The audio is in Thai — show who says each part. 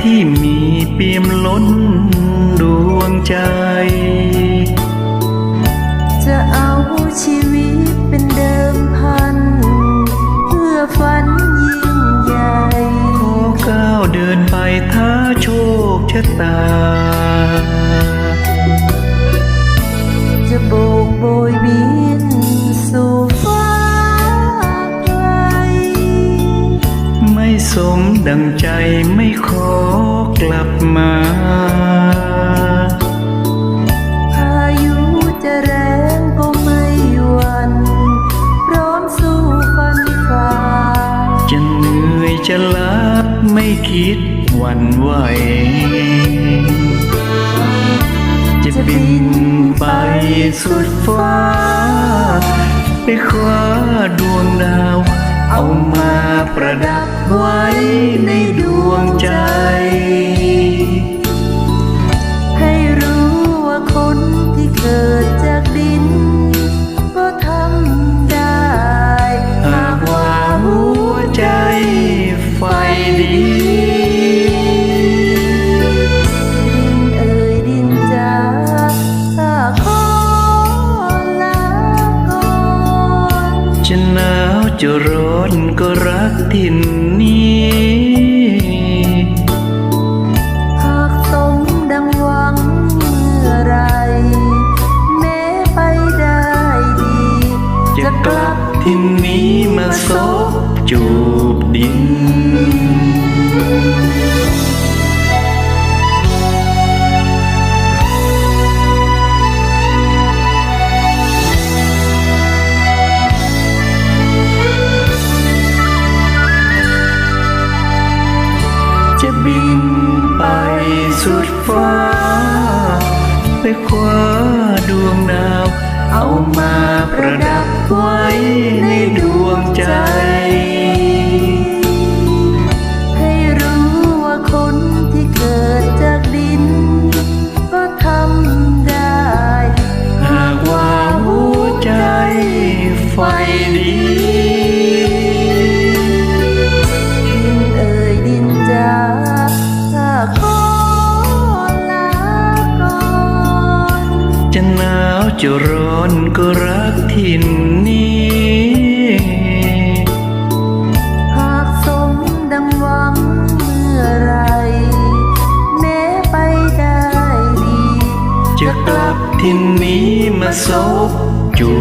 Speaker 1: ที่มีเปี่ยมล้นดวงใจ
Speaker 2: จะเอาชีวิตเป็นเดิมพัน เพื่อฝันยิ่งใหญ่
Speaker 1: ขอก้าวเดินไปท้าโชคชะตา
Speaker 2: จะโบกโบยบิ
Speaker 1: ม่สมดังใจไม่ขอกลับมา
Speaker 2: พายุจะแรงก็ไม่หวั่นพร้อมสู้ฟันฝ่า
Speaker 1: จะเหนื่อยจะล้าไม่คิดหวั่นไหว จะบินไปสุดฟ้า ไปคว้าดวงดาวเอามา ประดับไว้ในดวงใจ
Speaker 2: ให้รู้ว่าคนที่เกิดจากดิน ก็ทำได้
Speaker 1: หากว่าหัวใจไฟดี
Speaker 2: ดินเอ่ยดินจาข้าขอลาก่อน
Speaker 1: จะหนาวจะร้อ ก็รักถิ่นนี้
Speaker 2: หากสมดังหวังเมื่อไร แม้ไปได้ดี
Speaker 1: จะกลับถิ่นนี้มาซบจูบดิน จะบินไปสุดฟ้า ไปคว้าดวงดาว เอามาประดับไว้ในดวงใจ
Speaker 2: จะ
Speaker 1: ร้อนก็รักถิ่นนี้
Speaker 2: หากสมดังหวังเมื่อไร แม้ไปได้ดี
Speaker 1: จะกลับถิ่นนี้มาซบจู